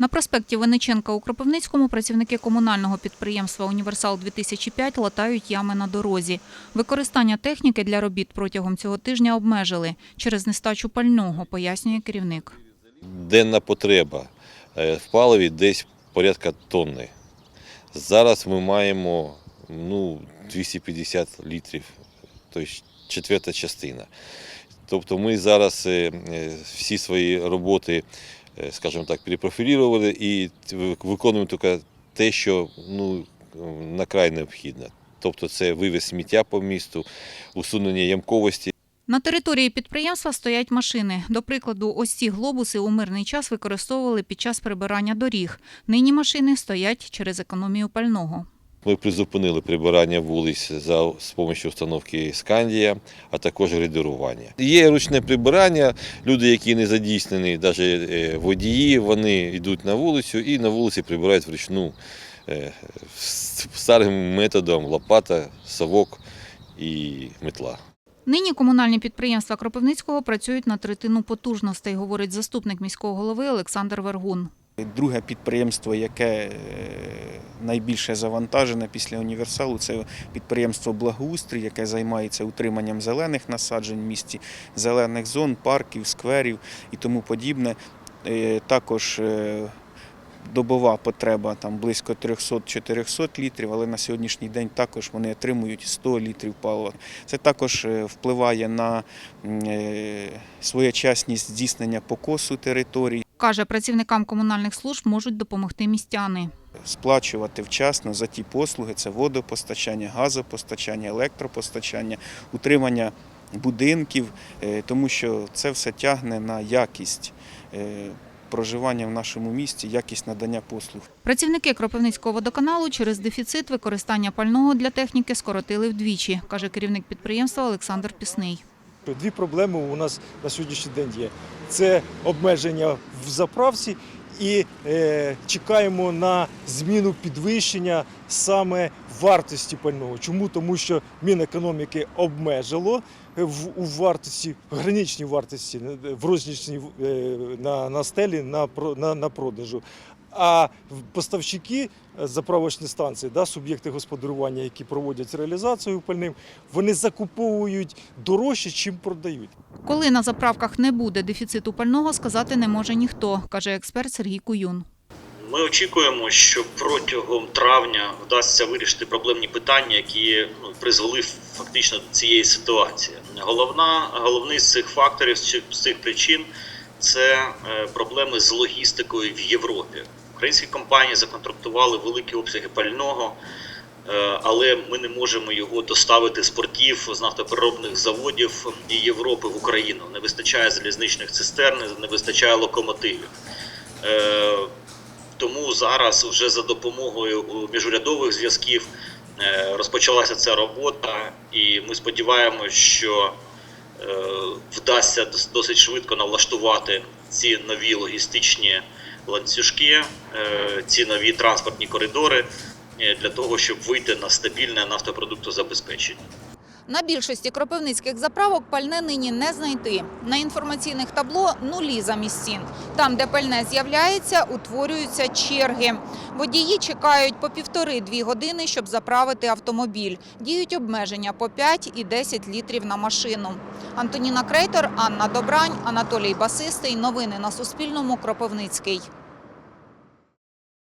На проспекті Винниченка у Кропивницькому працівники комунального підприємства Універсал 2005 латають ями на дорозі. Використання техніки для робіт протягом цього тижня обмежили через нестачу пального, пояснює керівник. денна потреба е, в паливі десь порядка тонни. Зараз ми маємо ну, 250 літрів, тобто четверта частина. Тобто ми зараз е, е, всі свої роботи, скажімо так, перепрофілювали і виконуємо тільки те, що ну, накрай необхідно. Тобто це вивіз сміття по місту, усунення ямковості. На території підприємства стоять машини. До прикладу, ось ці глобуси у мирний час використовували під час прибирання доріг. Нині машини стоять через економію пального. Ми призупинили прибирання вулиць за з допомогою установки Скандія, а також грейдерування. Є ручне прибирання. Люди, які не задійснені, навіть водії, вони йдуть на вулицю і на вулиці прибирають вручну е, старим методом лопата, совок і метла. Нині комунальні підприємства Кропивницького працюють на третину потужностей, говорить заступник міського голови Олександр Вергун. Друге підприємство, яке е, найбільше завантажене після універсалу, це підприємство Благоустрій, яке займається утриманням зелених насаджень в місті, зелених зон, парків, скверів і тому подібне. Е, Також е, добова потреба там близько 300-400 літрів, але на сьогоднішній день також вони отримують 100 літрів палива. Це також впливає на своєчасність здійснення покосу територій. Каже, працівникам комунальних служб можуть допомогти містяни. сплачувати вчасно за ті послуги: це водопостачання, газопостачання, електропостачання, утримання будинків, е, тому що це все тягне на якість е, проживання в нашому місті, якість надання послуг. Працівники Кропивницького водоканалу через дефіцит використання пального для техніки скоротили вдвічі, каже керівник підприємства Олександр Пісний. Дві проблеми у нас на сьогоднішній день є: це обмеження в заправці, і е, чекаємо на зміну підвищення саме вартості пального. Чому? Тому що Мінекономіки обмежило в у вартості, в граничній вартості, в рознічній е, на, на стелі на, на, на продажу. А поставщики е, заправочні станції, да, суб'єкти господарювання, які проводять реалізацію пальним, вони закуповують дорожче, чим продають. Коли на заправках не буде дефіциту пального, сказати не може ніхто, каже експерт Сергій Куюн. Ми очікуємо, що протягом травня вдасться вирішити проблемні питання, які ну, призвели фактично до цієї ситуації. Головна, головний з цих факторів, з цих причин це е, проблеми з логістикою в Європі. Українські компанії законтрактували великі обсяги пального, е, але ми не можемо його доставити з портів з нафтопереробних заводів і Європи в Україну. Не вистачає залізничних цистерн, не вистачає локомотивів. Е, тому зараз вже за допомогою міжурядових зв'язків е, розпочалася ця робота, і ми сподіваємося, що вдасться досить швидко налаштувати ці нові логістичні ланцюжки, е, ці нові транспортні коридори е, для того, щоб вийти на стабільне нафтопродуктозабезпечення. На більшості кропивницьких заправок пальне нині не знайти. На інформаційних табло нулі замість цін. Там, де пальне з'являється, утворюються черги. Водії чекають по півтори-дві години, щоб заправити автомобіль. Діють обмеження по 5 і 10 літрів на машину. Антоніна Крейтор, Анна Добрань, Анатолій Басистий. Новини на Суспільному. Кропивницький.